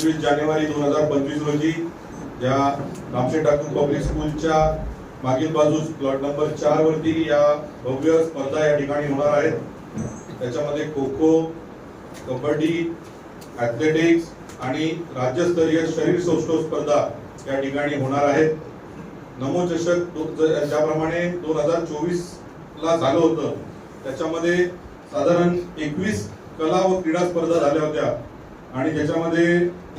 पंचवीस जानेवारी दोन हजार पंचवीस रोजी या रामशेठ ठाकूर पब्लिक स्कूलच्या मागील बाजूस प्लॉट नंबर चार वरती या भव्य स्पर्धा या ठिकाणी होणार आहेत. त्याच्यामध्ये खो खो कबड्डी ॲथलेटिक्स आणि राज्यस्तरीय शरीर सौष्ठव स्पर्धा या ठिकाणी होणार आहेत. नमो चषक ज्याप्रमाणे दोन हजार चोवीस ला झालं होतं त्याच्यामध्ये साधारण एकवीस कला व क्रीडा स्पर्धा झाल्या होत्या. आणि त्याच्यामध्ये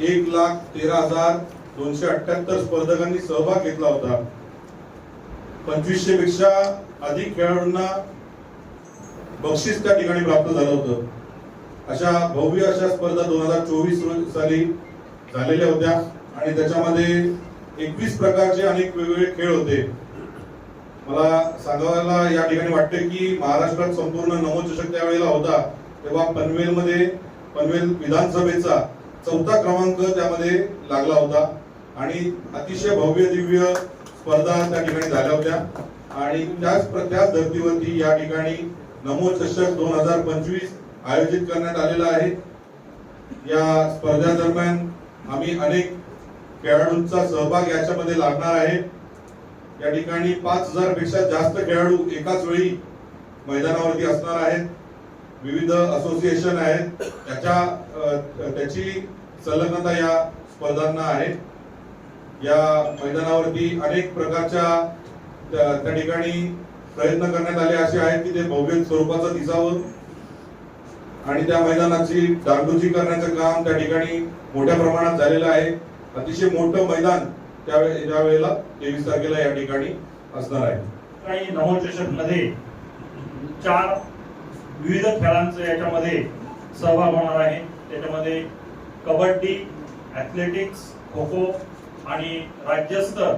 एक लाख तेरा हजार दोनशे अठ्याहत्तर स्पर्धकांनी सहभाग घेतला होता. पंचवीसशे पेक्षा अधिक खेळाडूंना बक्षीस त्या ठिकाणी प्राप्त झालं होतं. अशा भव्य अशा स्पर्धा दोन हजार चोवीस साली झालेल्या होत्या आणि त्याच्यामध्ये एकवीस प्रकारचे अनेक वेगवेगळे खेळ होते. मला सांगायला या ठिकाणी वाटते की महाराष्ट्रात संपूर्ण नमो त्यावेळेला होता तेव्हा पनवेलमध्ये पनवेल विधानसभेचा चौथा क्रमांक त्यामध्ये लागला होता. आणि अतिशय भव्य दिव्य स्पर्धा त्या ठिकाणी झाल्या होत्या. आणि त्याच त्याच धर्तीवरती या ठिकाणी नमो चषक दोन हजार पंचवीस आयोजित करण्यात आलेला आहे. या स्पर्धा दरम्यान आम्ही अनेक खेळाडूंचा सहभाग याच्यामध्ये लागणार आहे. या ठिकाणी पाच हजारपेक्षा जास्त खेळाडू एकाच वेळी मैदानावरती असणार आहेत. विविध असोसिएशन आहेत. त्याच्या त्याची संलग्नता या स्पर्धांना आहे. या मैदानावरती अनेक प्रकारच्या त्या ठिकाणी प्रयत्न करण्यात आले असे आहेत की ते भव्य स्वरूपाचं दिसावं. आणि त्या मैदानाची डागडुजी करण्याचं काम त्या ठिकाणी मोठ्या प्रमाणात झालेलं आहे. अतिशय मोठं मैदान त्यावेळे त्या वेळेला तेवीस तारखेला या ठिकाणी असणार आहे. काही नवोचषकमध्ये चार विविध खेळांचं याच्यामध्ये सहभाग होणार आहे. त्याच्यामध्ये कबड्डी ॲथलेटिक्स खो खो आणि राज्यस्तर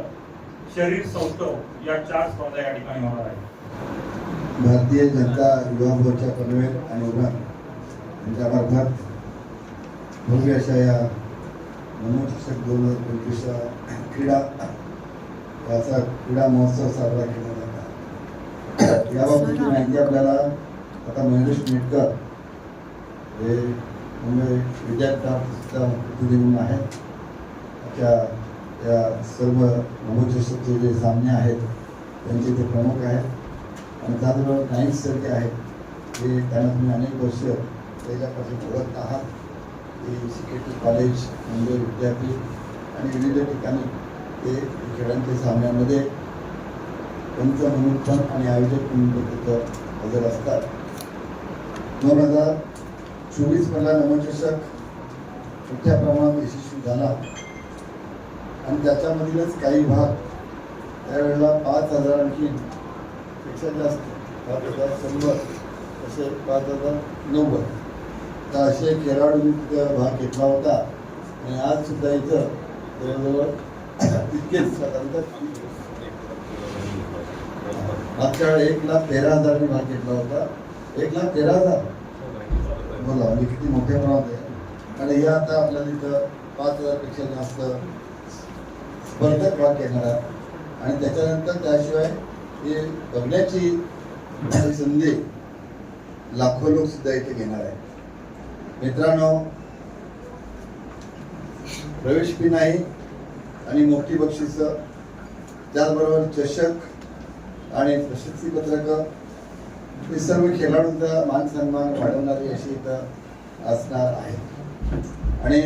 शरीर सौष्ठव या चार स्पर्धा या ठिकाणी होणार आहेत. भारतीय जनता युवा मोर्चा पनवेल आणि उभार यांच्या मार्फत भव्य अशा या मनोशिक्षक दोन हजार पंचवीसचा क्रीडा याचा क्रीडा महोत्सव साजरा केला जातो. याबाबतची माहिती आपल्याला आता महेश नेटकर हे मुंबई विद्यापीठाचा प्रतिनिधी म्हणून आहेत. त्या या सर्व नवोचषकचे जे सामने आहेत त्यांचे ते प्रमुख आहेत. आणि त्याचबरोबर नाईक सर जे आहेत ते त्यांना तुम्ही अनेक वर्ष त्याच्यापासून ओळखत आहात. ते सिकेटी कॉलेज मुंबई विद्यापीठ आणि विविध ठिकाणी ते खेळांच्या सामन्यामध्ये पंच म्हणून पण आणि आयोजक म्हणून हजर असतात. दोन हजार चोवीसमधला नवचषक मोठ्या प्रमाणात यशस्वी झाला. आणि त्याच्यामधीलच काही भाग त्यावेळेला पाच हजार आणखी पेक्षा जास्त पाच हजार शंभर असे पाच हजार नव्वद. तर असे खेळाडूंनी तिथे भाग घेतला होता. आणि आज सुद्धा इथं जवळजवळ तितकेच साधारणतः मागच्या वेळी एक लाख तेरा हजारांनी भाग घेतला होता. एक लाख तेरा हजार. बोला म्हणजे किती मोठ्या प्रमाणात आहे. आणि हे आता आपल्याला इथं पाच हजारपेक्षा जास्त स्पर्धक भाग घेणार आहे. आणि त्याच्यानंतर त्याशिवाय हे बघण्याची संधी लाखो लोक सुद्धा इथे घेणार आहे मित्रांनो प्रवेश फी नाही आणि मोठी बक्षिस त्याचबरोबर चषक आणि प्रशस्तीपत्रक ते सर्व खेळाडूंचा मान सन्मान वाढवणारी अशी इथं असणार आहे. आणि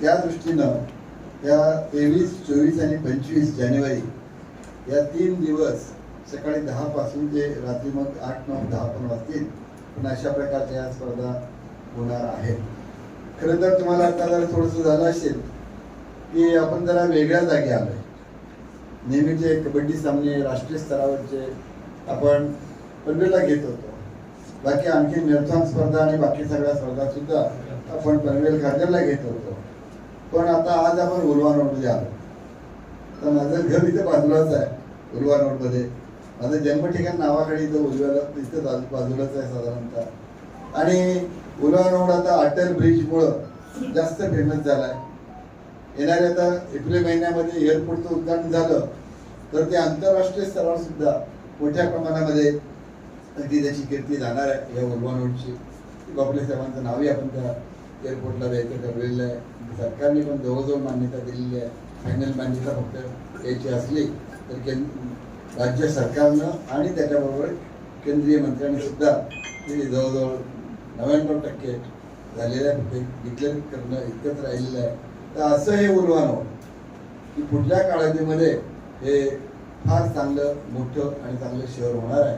त्या दृष्टीनं त्या तेवीस चोवीस आणि पंचवीस जानेवारी या तीन दिवस सकाळी दहा पासून ते रात्री मग आठ नऊ दहा पण वाजतील पण अशा प्रकारच्या या स्पर्धा होणार आहेत. खरं तर तुम्हाला आता जर थोडंसं झालं असेल की आपण जरा वेगळ्या जागी आलोय. नेहमीचे कबड्डी सामने राष्ट्रीय स्तरावरचे आपण पनवेलला घेत होतो. बाकी आणखी मॅरेथॉन स्पर्धा आणि बाकी सगळ्या स्पर्धा सुद्धा आपण पनवेल खारघरला घेत होतो. पण आता आज आपण उलवा रोडमध्ये आलो. तर माझं घर इथे बाजूलाच आहे उलवा रोडमध्ये. माझं जन्म ठिकाण नावाकडे इथं उलव्याला इथं बाजूलाच आहे साधारणतः. आणि उलवा रोड आता अटल ब्रिजमुळं जास्त फेमस झाला आहे येणाऱ्या आता एप्रिल महिन्यामध्ये एअरपोर्टचं उद्घाटन झालं तर ते आंतरराष्ट्रीय स्तरावर सुद्धा मोठ्या प्रमाणामध्ये ती त्याची कीर्ती जाणार आहे. या उलवा रोडची बापले साहेबांचं नावही आपण त्या एअरपोर्टला द्यायचं ठरलेलं आहे. सरकारने पण जवळजवळ मान्यता दिलेली आहे. फायनल मान्यता फक्त द्यायची असली तर केंद्र राज्य सरकारनं आणि त्याच्याबरोबर केंद्रीय मंत्र्यांनी सुद्धा ते जवळजवळ नव्याण्णव टक्के झालेलं आहे. ते डिक्लेअर करणं इतकंच राहिलेलं आहे. तर असं हे उलवानो की पुढल्या काळामध्ये हे फार चांगलं मोठं आणि चांगलं शहर होणार आहे.